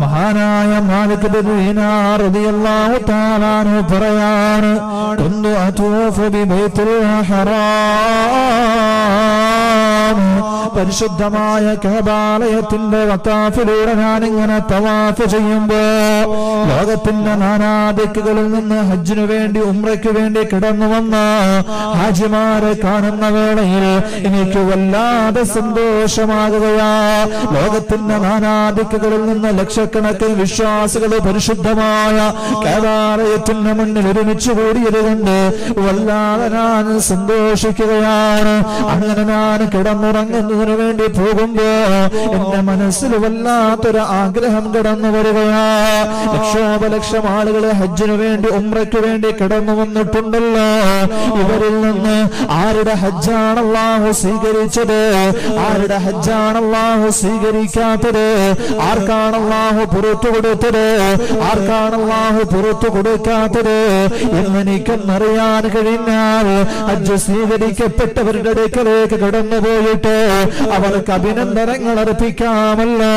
മഹാനായ മാലിക് റളിയല്ലാഹു പറയാണ് കുന്തു അതൂഫു ബി ഹറാം. പരിശുദ്ധമായ കബാലയത്തിന്റെ വത്താഫിലൂടെ ഞാൻ ഇങ്ങനെ തവാഫ് ചെയ്യുമ്പോ ലോകത്തിന്റെ നാനാദിക്കുകളിൽ നിന്ന് ഹജ്ജിനു വേണ്ടി ഉംറയ്ക്ക് വേണ്ടി കിടന്നു വന്ന ഹാജിമാരെ കാണുന്ന വേളയിൽ എനിക്ക് വല്ലാതെ സന്തോഷമാകുകയാ. ലോകത്തിന്റെ നാനാദിക്കുകളിൽ നിന്ന് ലക്ഷക്കണക്കിന് വിശ്വാസികൾ പരിശുദ്ധമായ കേദാലയത്തിന്റെ മുന്നിൽ ഒരുമിച്ച് കൂടിയത് കൊണ്ട് വല്ലാതെ ഞാൻ സന്തോഷിക്കുകയാണ്. അങ്ങനെ ഞാൻ കിടന്നുറങ്ങുന്നതിന് വേണ്ടി പോകുമ്പോ എന്റെ മനസ്സിൽ വല്ലാത്തൊരു ആഗ്രഹം കടന്നു വരികയാ. ലക്ഷോപലക്ഷം ആളുകൾ ഹജ്ജിനു വേണ്ടി ഉമ്രയ്ക്ക് വേണ്ടി കിടന്നു വന്നിട്ടുണ്ടല്ലോ. ഇവരിൽ നിന്ന് ആരുടെ ഹജ്ജാണ് അള്ളാഹു സ്വീകരിച്ചത്? ആരുടെ ഹജ്ജാണ് അള്ളാഹു സ്വീകരിക്കാത്തത്? ആർക്കാണ് അള്ളാഹു പുറത്തു കൊടുത്തത്? ആർക്കാണ് അള്ളാഹു പുറത്തു കൊടുക്കാത്തത്? എന്നെനിക്കെന്നറിയാൻ കഴിഞ്ഞാൽ ഹജ്ജ് സ്വീകരിക്കപ്പെട്ടവരുടെ അടുക്കലേക്ക് കടന്നു പോയിട്ട് അവർക്ക് അഭിനന്ദനങ്ങൾ അർപ്പിക്കാമല്ലോ.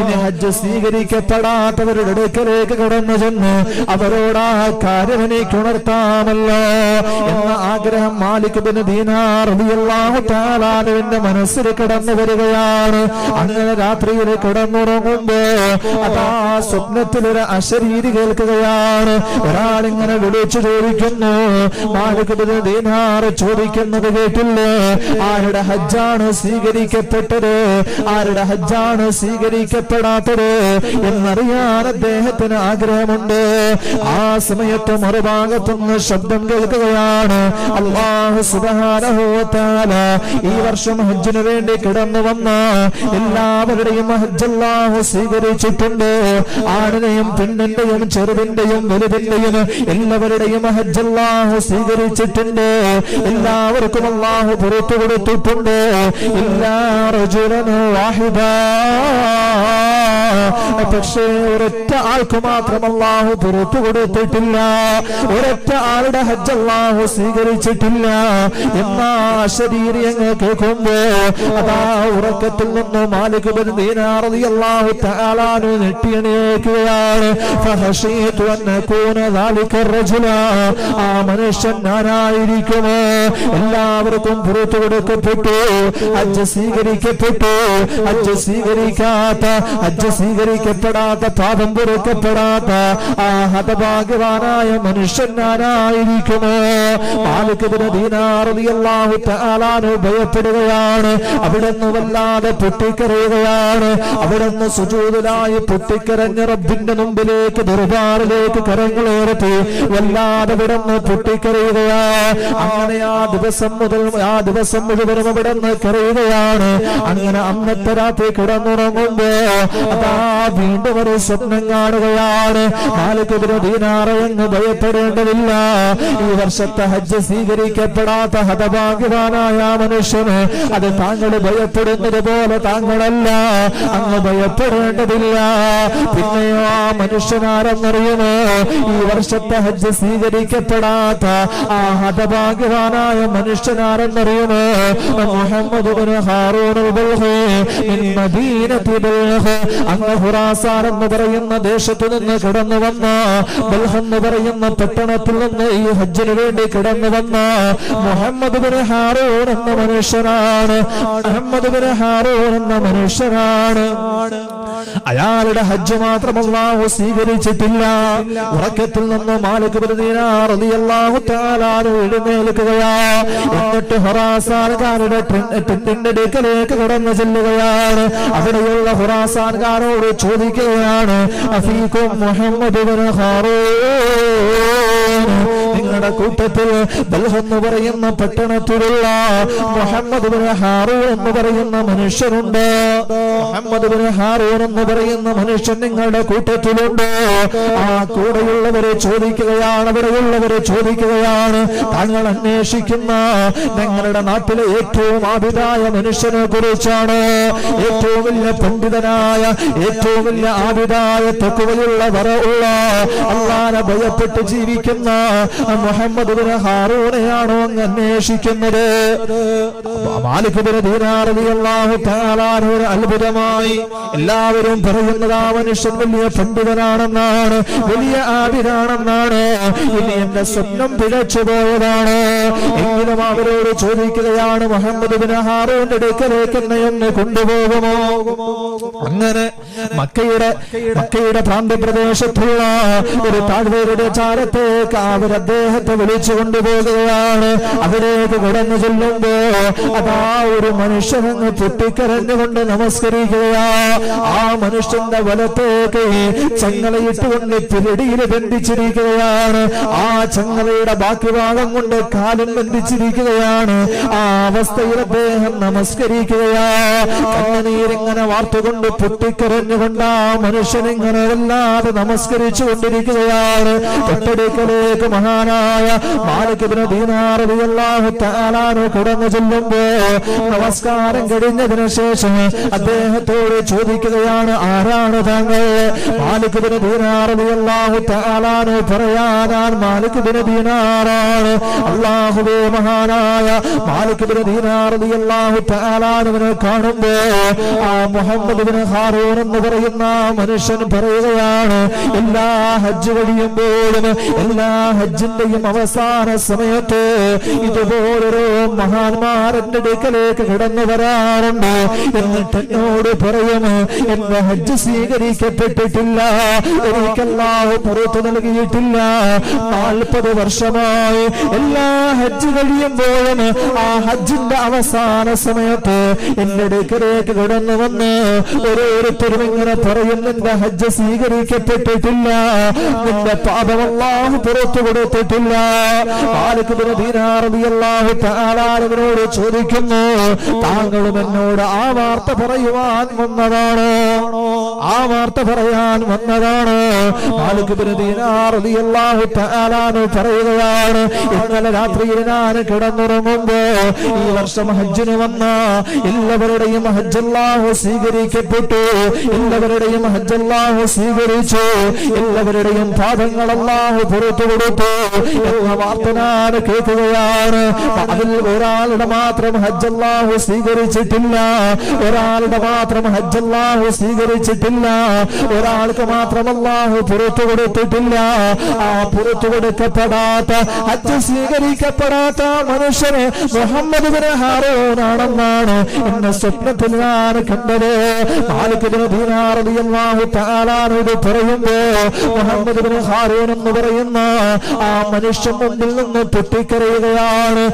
ഇനി ഹജ്ജ് സ്വീകരിക്കപ്പെടാത്തവരുടെ അടുക്കലേക്ക് കടന്നു ചെന്ന് അവരോട് ആ കാര്യം എനിക്ക് ഉണർത്താമല്ലോ. എന്ന ആഗ്രഹം മാലിക് ബിൻ ദീനാർ മനസ്സിൽ കടന്നു വരികയാണ്. അങ്ങനെ രാത്രിയിൽ കിടന്നുറങ്ങുമ്പോ അതാ സ്വപ്നത്തിൽ ഒരു അശരീരി കേൾക്കുകയാണ്. ഒരാളിങ്ങനെ വിളിച്ചു ചോദിക്കുന്നു. മാലിക് ബിൻ ദീനാർ ചോദിക്കുന്നത് കേട്ടില്ലേ. ആരുടെ ഹജ്ജാണ് സ്വീകരിക്കപ്പെട്ടത്? ആരുടെ ഹജ്ജാണ് സ്വീകരിക്കപ്പെടാത്തത്? എന്നറിയാൻ അദ്ദേഹത്തിന് ആഗ്രഹമുണ്ട്. ആ സമയത്ത് മറുഭാഗത്തുനിന്ന് ശബ്ദം കേൾക്കുകയാണ്. അള്ളാഹു വ ഈ വർഷം ഹജ്ജിനു വേണ്ടി കിടന്നു വന്ന എല്ലാവരുടെയും ഹജ്ജ് അല്ലാഹു സ്വീകരിച്ചിട്ടുണ്ട് ആണിനെയും പെണ്ണിന്റെയും ചെറുതിന്റെയും വലുതിന്റെയും എല്ലാവരുടെയും ഹജ്ജ് അല്ലാഹു സ്വീകരിച്ചിട്ടുണ്ട്. എല്ലാവർക്കും അള്ളാഹു പുറത്തു കൊടുത്തിട്ടുണ്ട്. പക്ഷേ ഒരൊറ്റ ആൾക്ക് മാത്രം അള്ളാഹു പുറത്തു കൊടുത്തിട്ടില്ല. ഒരൊറ്റ ആളുടെ ഹജ്ജ് അള്ളാഹു സ്വീകരിച്ചിട്ടില്ല. എന്നാ ശരീരം അങ്ങ് കേൾക്കുമ്പോ അതാ ഉറക്കത്തിൽ നിന്ന് മാലിക് ബിൻ അള്ളാഹു റളിയല്ലാഹു ഞാനോ ഞെട്ടിയണേക്കുകയാണ് ആ മനുഷ്യൻ ഞാനായിരിക്കുമോ? എല്ലാവർക്കും പുറത്തു കൊടുക്കപ്പെട്ടു. അജ്ജ സ്വീകരിക്കപ്പെട്ടു. അജ്ജ സ്വീകരിക്കാത്ത അജ്ജ സ്വീകരിക്കപ്പെടാത്ത പാപം പൊറുക്കപ്പെടാത്ത ആ ഹതഭാഗ്യവാനായ മനുഷ്യൻ ഞാനായിരിക്കുമോ? മാലിക്കതിന് ദീനാറിയാഹു താലാനോ ഭയപ്പെടുകയാണ്. അവിടെ നിന്ന് വല്ലാതെ പൊട്ടിക്കറിയുകയാണ് അവിടെ നിന്ന് സുജൂതില സുജൂതിലായി പൊട്ടിക്കരഞ്ഞ റബ്ബിന്റെ മുമ്പിലേക്ക് ദർബാറിലേക്ക് കരങ്ങളേറത്തി വല്ലാതെ വിടന്ന് പൊട്ടിക്കരയുകയാ. അങ്ങനെ ആ ദിവസം മുതൽ ആ ദിവസം മുഴുവനും അവിടുന്ന് കരയുകയാണ്. അങ്ങനെ അന്നത്തെ രാത്രി കിടന്നുറങ്ങുമ്പോ അതാ വീണ്ടും ഒരു സ്വപ്നം കാണുകയാണ്. മാലിക്കെതിരെ ദീനാറയെന്ന് ഭയപ്പെടേണ്ടതില്ല. ഈ വർഷത്തെ ഹജ്ജ് സ്വീകരിക്കപ്പെടാത്ത ഹതഭാഗ്യവാനായ മനുഷ്യന് അത് താങ്കൾ ഭയപ്പെടുന്നത് പോലെ താങ്കളല്ല. അങ്ങ് ഭയപ്പെടേണ്ടതില്ല. പിന്നെയോ ആ മനുഷ്യനാരെന്നറിയുമോ? ഈ വർഷത്തെ ഹജ്ജ് സ്വീകരിക്കപ്പെടാത്ത ആ ഹതഭാഗ്യവാനായ മനുഷ്യനാരെന്നറിയുമോ? മുഹമ്മദ് അങ്ങ് ഖുറാസാൻ എന്ന് പറയുന്ന ദേശത്തു നിന്ന് കടന്നു വന്ന ബൽഹ് എന്ന് പറയുന്ന പട്ടണത്തിൽ നിന്ന് ഈ ഹജ്ജിന് വേണ്ടി കടന്നു വന്ന മുഹമ്മദ് ബിൻ ഹാറൂൻ എന്ന മനുഷ്യനാണ്. മുഹമ്മദ് ബിൻ ഹാറൂൻ എന്ന മനുഷ്യനാണ്. അയാളുടെ ഹജ്ജ് മാത്രം അള്ളാഹു സ്വീകരിച്ചിട്ടില്ല. ഉറക്കത്തിൽ നിന്ന് മാലിക് തആല അൻഹു എഴുന്നേൽക്കുകയാ. എന്നിട്ട് ഹൊറാസാൻകാരുടെ അടുക്കലേക്ക് കടന്നു ചെല്ലുകയാണ്. അവിടെയുള്ള ഹൊറാസാൻകാരോട് ചോദിക്കുകയാണ് അഫീഖും മുഹമ്മദ് നിങ്ങളുടെ കൂട്ടത്തിൽ ബൽഹ് എന്ന് പറയുന്ന പട്ടണത്തിലുള്ള മുഹമ്മദ് ഹാറൂൻ എന്ന് പറയുന്ന മനുഷ്യനുണ്ട്? മുഹമ്മദ് ഹാറൂൻ എന്ന് പറയുന്ന മനുഷ്യൻ നിങ്ങളുടെ കൂട്ടത്തിലുണ്ട്. ആ കൂടെയുള്ളവരെ ചോദിക്കുകയാണ് അവിടെയുള്ളവരെ ചോദിക്കുകയാണ്. താങ്കൾ അന്വേഷിക്കുന്ന ഞങ്ങളുടെ നാട്ടിലെ ഏറ്റവും ആപിതായ മനുഷ്യനെ കുറിച്ചാണ്. ഏറ്റവും വലിയ പണ്ഡിതനായ ഏറ്റവും വലിയ ആപിതായ തെക്കുവയുള്ള വര ഉള്ള അള്ളാനെ ഭയപ്പെട്ട് ജീവിക്കുന്ന മുഹമ്മദ് ഹാറൂനെയാണോ അങ്ങ് അന്വേഷിക്കുന്നത്? മാലിക് അത്ഭുത അത്ഭുതമായി എല്ലാവരും പറയുന്നത് ആ മനുഷ്യൻ വലിയ പണ്ഡിതനാണെന്നാണ് വലിയ ആബിരാണെന്നാണ് ഇനി എന്റെ സ്വപ്നം പിഴച്ചു പോയതാണ്. എങ്കിലും അവരോട് ചോദിക്കുകയാണ് മുഹമ്മദ് ബിൻ ഹാറൂന്റെ അടുക്കലേക്ക് എന്നെ കൊണ്ടുപോകുമോ? അങ്ങനെ മക്കയുടെ മക്കയുടെ പ്രാന്തപ്രദേശത്തുള്ള ഒരു താഴ്വരയുടെ ചാരത്തേക്ക് അവർ അദ്ദേഹത്തെ വിളിച്ചു കൊണ്ടുപോകുകയാണ്. അവരേക്ക് കുടഞ്ഞു ചെല്ലുമ്പോ അതാ ഒരു മനുഷ്യനെന്ന് പൊട്ടിക്കരഞ്ഞുകൊണ്ട് നമസ്കരിക്കുകയാ ആ മനുഷ്യന്റെ വലത്തേക്ക് ചങ്ങലയിട്ടുകൊണ്ട് തിരടിയിൽ ബന്ധിച്ചിരിക്കുകയാണ്. ആ ചങ്ങലയുടെ ബാക്കി ഭാഗം കൊണ്ട് കാലം ബന്ധിച്ചിരിക്കുകയാണ്. ആ അവസ്ഥയിൽ അദ്ദേഹം നമസ്കരിക്കുകയാ. കണ്ണുനീരിങ്ങനെ വാർത്തുകൊണ്ട് പൊട്ടിക്കരഞ്ഞുകൊണ്ട് ആ മനുഷ്യൻ ഇങ്ങനെ വല്ലാതെ നമസ്കരിച്ചു കൊണ്ടിരിക്കുകയാണ് തൊട്ടടുക്കലേക്ക് മഹാനായ മാലിക്കിന് ദീനാറിയാഹു താലാന് കടന്നു ചെല്ലുമ്പോ നമസ്കാരം കഴിഞ്ഞതിനു ശേഷം അദ്ദേഹത്തോട് ചോദിക്കുകയാണ് ആരാണ് താങ്കൾ? മാലിക്കിന് ദീനാറിയാഹു താലാന് പറയാനാൻ മാലിക്കിന് ദീനാറാണ് അള്ളാഹുവേ മഹാനായ മാലിക് ബിൻ ദീനാറിയാഹു താലാനുവിനെ കാണുമ്പോ ആ മുഹമ്മദ് ബിൻ ഹാറൂൻ എന്ന് പറയുന്ന മനുഷ്യൻ പറയുകയാണ് എല്ലാ ഹജ്ജ് കഴിയുമ്പോഴും എല്ലാ ഹജ്ജിന്റെയും അവസാന സമയത്ത് ഇതുപോലൊരു മഹാന്മാരന്റെ അടുക്കലേക്ക് കടന്നു വരാറുണ്ട്. എന്നിട്ട് എന്നോട് പറയും എന്റെ ഹജ്ജ് സ്വീകരിക്കപ്പെട്ടിട്ടില്ല. എനിക്കെല്ലാം പുറത്തു നൽകിയിട്ടില്ല. നാൽപ്പത് വർഷമായി എല്ലാ ഹജ്ജ് കഴിയുമ്പോഴും ആ ഹജ്ജിന്റെ അവസാന സമയത്ത് എന്റെ അടുക്കലേക്ക് കടന്നു വന്ന് ഓരോരുത്തരും ഇങ്ങനെ പറയും നിന്റെ ഹജ്ജ് സ്വീകരിക്കപ്പെട്ടിട്ടില്ല. നിന്റെ പാപമെല്ലാം പുറത്തു കൊടുത്തിട്ടില്ല. താങ്കളും എന്നോട് ആ വാർത്ത പറയുവാൻ വന്നതാണ്. ആ വാർത്ത പറയാൻ വന്നതാണ്. പറയുകയാണ് ഇന്നലെ രാത്രിയിൽ ഞാൻ കിടന്നുറങ്ങുമ്പോ ഈ വർഷം ഹജ്ജിന് വന്ന എല്ലാവരുടെയും ഹജ്ജല്ലാഹു സ്വീകരിക്കപ്പെട്ടു. എല്ലാവരുടെയും ഹജ്ജല്ലാഹു സ്വീകരിച്ചു. എല്ലാവരുടെയും പാദങ്ങളല്ലാഹു പുറത്തു കൊടുത്തു. എന്ന വാർത്ത ഞാൻ കേൾക്കുകയാണ്. അതിൽ ഒരാളുടെ മാത്രം ഹജ്ജല്ലാഹു സ്വീകരിച്ചിട്ടില്ല. ഒരാളുടെ മാത്രം ഹജ്ജല്ലാഹു സ്വീകരിച്ചിട്ടില്ല. ഒരാൾക്ക് മാത്രം അള്ളാഹു പുറത്തു കൊടുത്തിട്ടില്ല. ആ പുറത്തു കൊടുക്കപ്പെടാത്ത ഹജ്ജ് സ്വീകരിക്കപ്പെടാത്ത മനുഷ്യന് മുഹമ്മദ് ബിൻ എന്ന സ്വപ്നത്തിൽ ഞാൻ കണ്ടത് പറയുമ്പോ മുഹമ്മദ് ബിൻ ഹാറൂൻ എന്ന് പറയുന്ന ആ മനുഷ്യൻ മുമ്പിൽ നിന്ന് പൊട്ടിക്കരയുകയാണ്.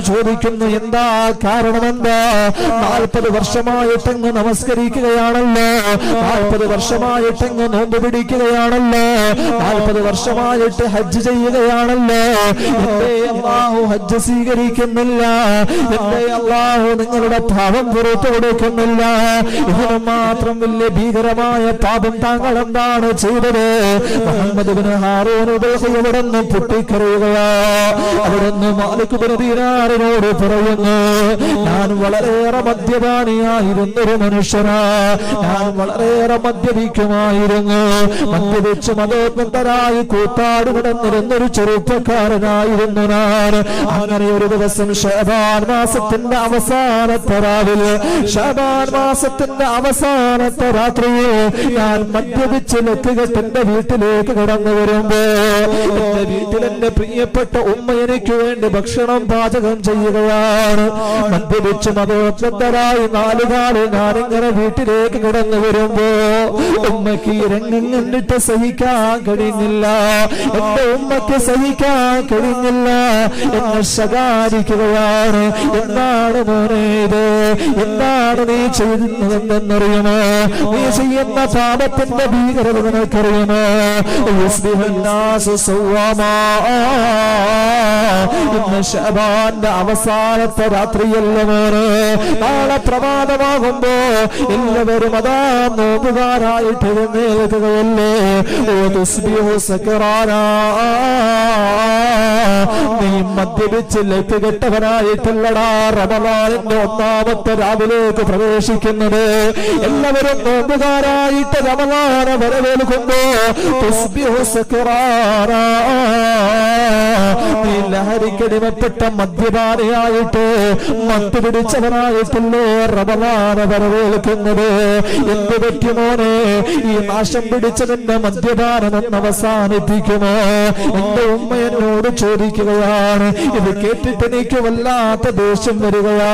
ചോദിക്കുന്നു എന്താ? കാരണമെന്താ? നാൽപ്പത് വർഷമായിട്ടങ്ങ് നമസ്കരിക്കുകയാണല്ലോ. നാൽപ്പത് വർഷമായിട്ടങ്ങ് നോമ്പ് പിടിക്കുകയാണല്ലോ. നാൽപ്പത് വർഷമായിട്ട് ഹജ്ജ് ചെയ്യുകയാണല്ലോ. എന്റെ അള്ളാഹു ഹജ്ജ് സ്വീകരിക്കുന്നില്ല. എന്റെ അള്ളാഹു നിങ്ങളുടെ പാപം പുറത്തു കൊടുക്കുന്നില്ല. ഇതിന് മാത്രം വലിയ ഭീകരമായ പാപം താങ്കൾ എന്താണ് ചെയ്തത്? മുഹമ്മദ് ഇവിടെ നിന്ന് പൊട്ടിക്കറിയുകയാ? അവിടുന്ന് മാലിക് ബിൻ പറയുന്നു ഞാൻ വളരെയേറെ മദ്യപാനിയായിരുന്ന ഒരു മനുഷ്യനാ. ഞാൻ വളരെയേറെ മദ്യപിക്കുമായിരുന്നു. മദ്യപിച്ച് മതോത്മന്തരായി കൂത്താട് കിടന്നിരുന്നൊരു ചെറുപ്പക്കാരനായിരുന്നു ഞാൻ. അങ്ങനെ ഒരു ദിവസം ഷബാൻ മാസത്തിന്റെ അവസാനത്തെ രാവിലെ ഷബാൻ മാസത്തിന്റെ അവസാനത്തെ രാത്രിയിൽ ഞാൻ മദ്യപിച്ച് ലക്കുകെട്ടെന്റെ വീട്ടിലേക്ക് കടന്നു വരുമ്പോ എന്റെ വീട്ടിൽ എന്റെ പ്രിയപ്പെട്ട ഉമ്മ എനിക്ക് വേണ്ടി ഭക്ഷണം പാചകം ചെയ്യുകയാണ്. മദ്യപിച്ച് മതോത്മന്തരായി നാലുകാലിൽ ഞാനിങ്ങനെ വീട്ടിലേക്ക് കടന്നു വരുമ്പോ ഉമ്മക്ക് ഈ രംഗം കണ്ടിട്ട് സഹിക്കാൻ കഴിഞ്ഞില്ല. എന്റെ ഉമ്മക്ക് സഹിക്കാൻ കഴിഞ്ഞില്ല. എന്നെ ശകാരിക്കുകയാണ്. എന്താണ് മോനെ എന്താണ് നീ ചെയ്യുന്നതെന്നറിയണോ നീ ചെയ്യുന്ന പാപത്തിന്റെ ഭീകരത നിനക്കറിയണോ. ഇന്ന് ഷബാന്റെ അവസാനത്തെ രാത്രിയല്ല മോനെ? നാളെ പ്രഭാതമാകുമ്പോ കേൾക്കുമ്പോ എല്ലാവരും അതാ നോമ്പുകാരായിട്ട് എഴുന്നേൽക്കുകയല്ലേ? ഓ തുസ്ബിഹു സക്കറാനാ. നീ മദ്യപിച്ച് ലക്ക് കെട്ടവനായിട്ടല്ലടാ റമലാനിന്റെ ഒന്നാമത്തെ രാവിലേക്ക് പ്രവേശിക്കുന്നത്. എല്ലാവരും നോമ്പുകാരായിട്ട് റമലാന വരവേൽക്കുമ്പോ തുസ്ബിഹു സക്കറാനാ. നീ ലഹരിക്കടിമപ്പെട്ട മദ്യപാനിയായിട്ട് മത്ത് പിടിച്ചവനായിട്ടല്ലേ റബലാണ് വരവേൽക്കുന്നത്. എന്ത് പറ്റുമോനെ ഈ നാശം പിടിച്ചതിന്റെ മദ്യപാനം ഒന്ന് അവസാനിപ്പിക്കുമോ? എന്റെ ഉമ്മ എന്നോട് ചോദിക്കുകയാണ് ഇത് കേട്ടിട്ട് എനിക്ക് വല്ലാത്ത ദേഷ്യം വരികയാ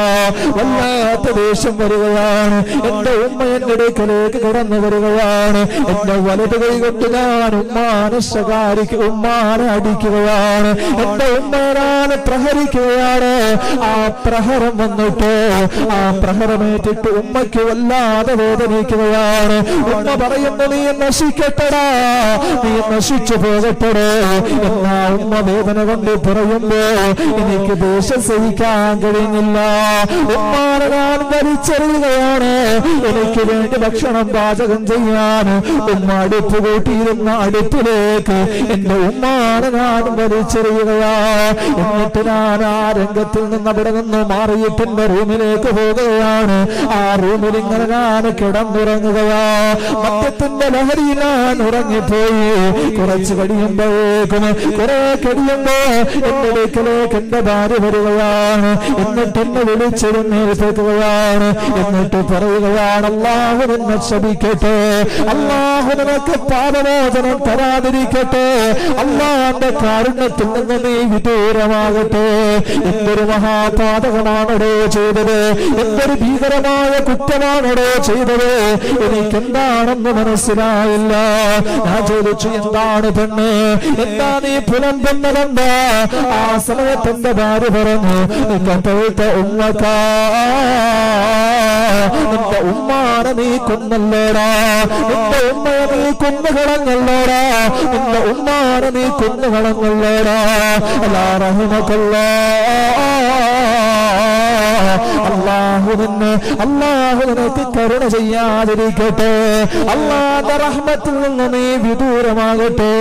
വല്ലാത്ത ദേഷ്യം വരികയാണ്. എന്റെ ഉമ്മ എന്റെ കലേക്ക് കടന്നു വരികയാണ്. എന്റെ വലത് കൈ കൊണ്ട് ഞാൻ ഉമ്മാനെ ശകാരിക്കുക ഉമ്മാനെ അടിക്കുകയാണ്. എന്റെ ഉമ്മേനാനെ പ്രഹരിക്കുകയാണ്. ആ പ്രഹരം വന്നിട്ട് ആ പ്രഹരമേറ്റിട്ട് ഉമ്മയ്ക്ക് വല്ലാതെ വേദനിക്കുകയാണ്. ഉമ്മ പറയുന്നു നീ നശിക്കട്ടടാ നീ നശിച്ചു പോകട്ടടോ. എന്നാ ഉമ്മ വേദന കൊണ്ട് പറയുമ്പോ എനിക്ക് ദേഷ്യം സഹിക്കാൻ കഴിയുന്നില്ല ഉമ്മാനെ ഞാൻ വലിച്ചെറിയുകയാണ്. എനിക്ക് വേണ്ടി ഭക്ഷണം പാചകം ചെയ്യാൻ ഉമ്മ അടുപ്പ് കൂട്ടിയിരുന്ന അടുപ്പിലേക്ക് എന്റെ ഉമ്മാനെ ഞാൻ വലിച്ചെറിയുകയാ എന്നിട്ട് ഞാൻ ആ രംഗത്തിൽ നിന്ന് അവിടെ നിന്ന് മാറിയിട്ട് എന്റെ റൂമിലേക്ക് പോവുകയാണ് ആ റൂമിൽ ഇങ്ങനെ ഞാൻ കിടന്നുറങ്ങുകയാ. മദ്യത്തിന്റെ ലഹരിയിൽ ഞാൻ ഉറങ്ങിപ്പോയി. കുറച്ച് കഴിയുമ്പോഴേക്കും കുറെ കഴിയുമ്പോ എന്റെ വീട്ടിലേക്ക് എന്റെ ഭാര്യ വരികയാണ്. എന്നിട്ട് എന്നെ വിളിച്ചെഴുന്നേൽപ്പിക്കുകയാണ് എന്നിട്ട് പറയുകയാണ് അള്ളാഹു നിന്നെ ക്ഷമിക്കട്ടെ. അള്ളാഹു നിനക്ക് പാപമോചനം തരാതിരിക്കട്ടെ. അള്ളാന്റെ കാരുണ്യത്തിൽ നിന്ന് നീ വിദൂരമാകട്ടെ. എന്തൊരു മഹാപാതകമാണോ ചെയ്തത്? എന്തൊരു ഭീകരമായ കുറ്റമാണോ ചെയ്തത്? എനിക്കെന്താണെന്ന് മനസ്സിലായില്ല. ഞാൻ ചോദിച്ചു എന്താണ് പെണ്ണ്? എന്താ നീ പുലമ്പുന്നതെന്താ ആ സമയത്ത് എന്റെ ഭാര്യ പറഞ്ഞു നിന്റെ ഉമ്മക്കാ. നിന്റെ ഉമ്മാനെ നീ കൊന്നല്ലോടാ. നിന്റെ ഉമ്മയെ നീ കൊന്നുകളഞ്ഞല്ലോടാ. നിന്റെ ഉമ്മാനെ നീ കൊന്നുകളഞ്ഞല്ലോടാ. അല്ലാ رحمك അള്ളാഹുവിന് അള്ളാഹു നിനക്ക് കരുണ ചെയ്യാതിരിക്കട്ടെ. അള്ളാഹ റഹ്മത്തിൽ നിന്ന് നീ വിദൂരമാകട്ടെ.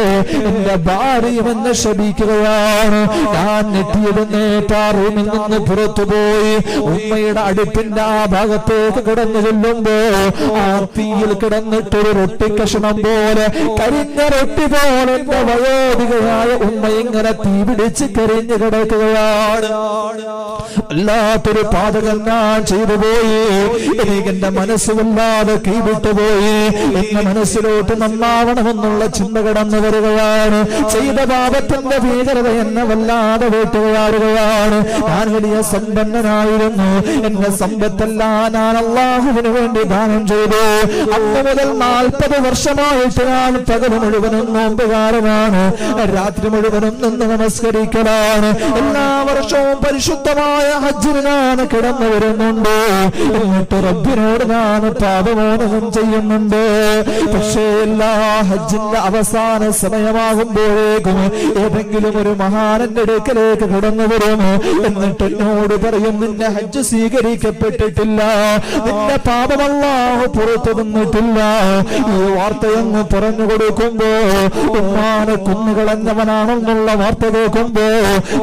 എന്റെ ഭാര്യയും എന്നെ ശപിക്കുകയാണ്. ഞാൻ നെറ്റിയെഴുന്നേറ്റ റൂമിൽ നിന്ന് പുറത്തുപോയി ഉമ്മയുടെ അടുപ്പിന്റെ ആ ഭാഗത്തേക്ക് കിടന്നു ചെല്ലുമ്പോ ആ തീയിൽ കിടന്നിട്ടൊരു റൊട്ടി കഷണം പോലെ കരിഞ്ഞ റൊട്ടി പോലെ എന്റെ വയോധികയായ ഉമ്മ ഇങ്ങനെ തീ പിടിച്ച് കരിഞ്ഞു കിടക്കുകയാണ്. അല്ലാത്തൊരു പാതകം ഞാൻ ചെയ്തു പോയി. എനിക്ക് എന്റെ മനസ്സ് വല്ലാതെ കൈവിട്ടുപോയി എന്റെ മനസ്സിലോട്ട് നന്നാവണമെന്നുള്ള ചിന്ത കടന്നു വരികയാണ്. ചെയ്ത പാപത്തിന്റെ ഭീകരത എന്നെ വല്ലാതെ വീട്ടുകയാറുകയാണ് ഞാൻ വലിയ സമ്പന്നനായിരുന്നു. എന്റെ സമ്പത്തെല്ലാം ഞാൻ അള്ളാഹുവിന് വേണ്ടി ദാനം ചെയ്തു. അന്ന് മുതൽ നാൽപ്പത് വർഷമായിട്ട് ഞാൻ പകൽ മുഴുവനും നോമ്പുകാരനാണ്. രാത്രി മുഴുവനും നിന്ന് നമസ്കരിക്കലാണ്. എല്ലാ വർഷവും പരിശുദ്ധമായ ഹജ്ജിന് ഞാൻ കിടന്നു വരുന്നുണ്ട്. എന്നിട്ട് റബ്ബിനോട് ഞാൻ പാപമോചനം ചെയ്യുന്നുണ്ട്. പക്ഷേ എല്ലാ ഹജ്ജിന്റെ അവസാന സമയമാകുമ്പോഴേക്കും ഏതെങ്കിലും ഒരു മഹാനന്റെ അടുക്കലേക്ക് കടന്നു വരും. എന്നിട്ട് എന്നോട് പറയും നിന്റെ ഹജ്ജ് സ്വീകരിക്കപ്പെട്ടിട്ടില്ല. നിന്റെ പാപമല്ലാഹു പുറത്തു നിന്നിട്ടില്ല ഈ വാർത്തയെന്ന് പറഞ്ഞു കൊടുക്കുമ്പോ ഉമ്മാനെ കുന്നുകളഞ്ഞവനാണെന്നുള്ള വാർത്ത കേൾക്കുമ്പോ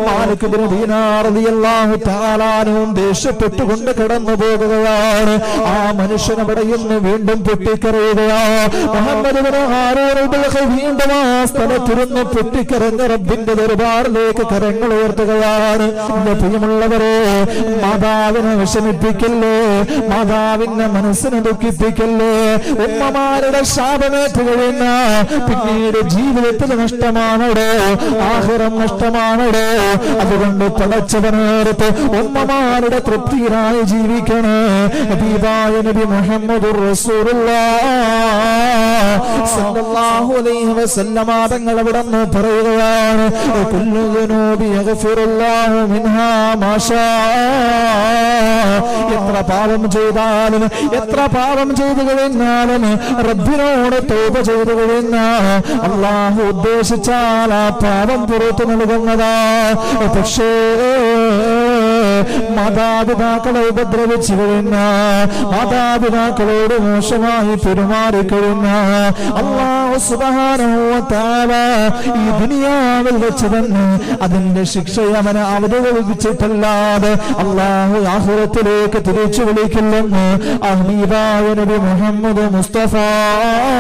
മാലിക് ബിൻ ദീനാർ റളിയല്ലാഹു തആലാനും ദേഷ്യപ്പെട്ടുകൊണ്ട് കടന്നു പോകുകയാണ്. ആ മനുഷ്യൻ അവിടെ ഇന്ന് വീണ്ടും പൊട്ടിക്കറിയുകയാണ് മുഹമ്മദ് വീണ്ടും പൊട്ടിക്കരഞ്ഞ റബ്ബിന്റെ ദർബാറിലേക്ക് കരങ്ങൾ ഉയർത്തുകയാണ്. പ്രിയമുള്ളവരെ മാതാവിനെ വിഷമിപ്പിക്കല്ലേ? മാതാവിന്റെ മനസ്സിനെ ദുഃഖിപ്പിക്കല്ലേ? ഉമ്മമാരുടെ ശാപമേറ്റ് കഴിയുന്ന പിന്നീട് ജീവിതത്തിൽ നഷ്ടമാണോ ആഹാരം നഷ്ടമാണോ അതുകൊണ്ട് പടച്ചവനേർത്ത് ഉമ്മമാരുടെ തൃപ്തിയിലായി ജീവിക്കണേ. നബി മുഹമ്മദ് തങ്ങൾ അവിടെ നിന്ന് പറയുകയാണ് എത്ര പാപം ചെയ്താലും എത്ര പാപം ചെയ്തു കഴിഞ്ഞാലും റബ്ബിനോട് തോപ ചെയ്തു കഴിഞ്ഞ അള്ളാഹു ഉദ്ദേശിച്ചാൽ ആ പാപം പുറത്തു നൽകുന്നതാ. പക്ഷേ മാതാപിതാക്കളെ ഉപദ്രവിച്ചു കഴിഞ്ഞ മാതാപിതാക്കളോട് മോശമായി പെരുമാറിക്കഴിഞ്ഞ ഈ ദുനിയാവിൽ വെച്ച് തന്നെ അതിന്റെ ശിക്ഷ അവന് അവതരിപ്പിച്ചിട്ടല്ലാതെ അള്ളാഹു ആഹുരത്തിലേക്ക് തിരിച്ചു വിളിക്കില്ലെന്ന് അഹ്മീബായ നബി മുഹമ്മദ് മുസ്തഫ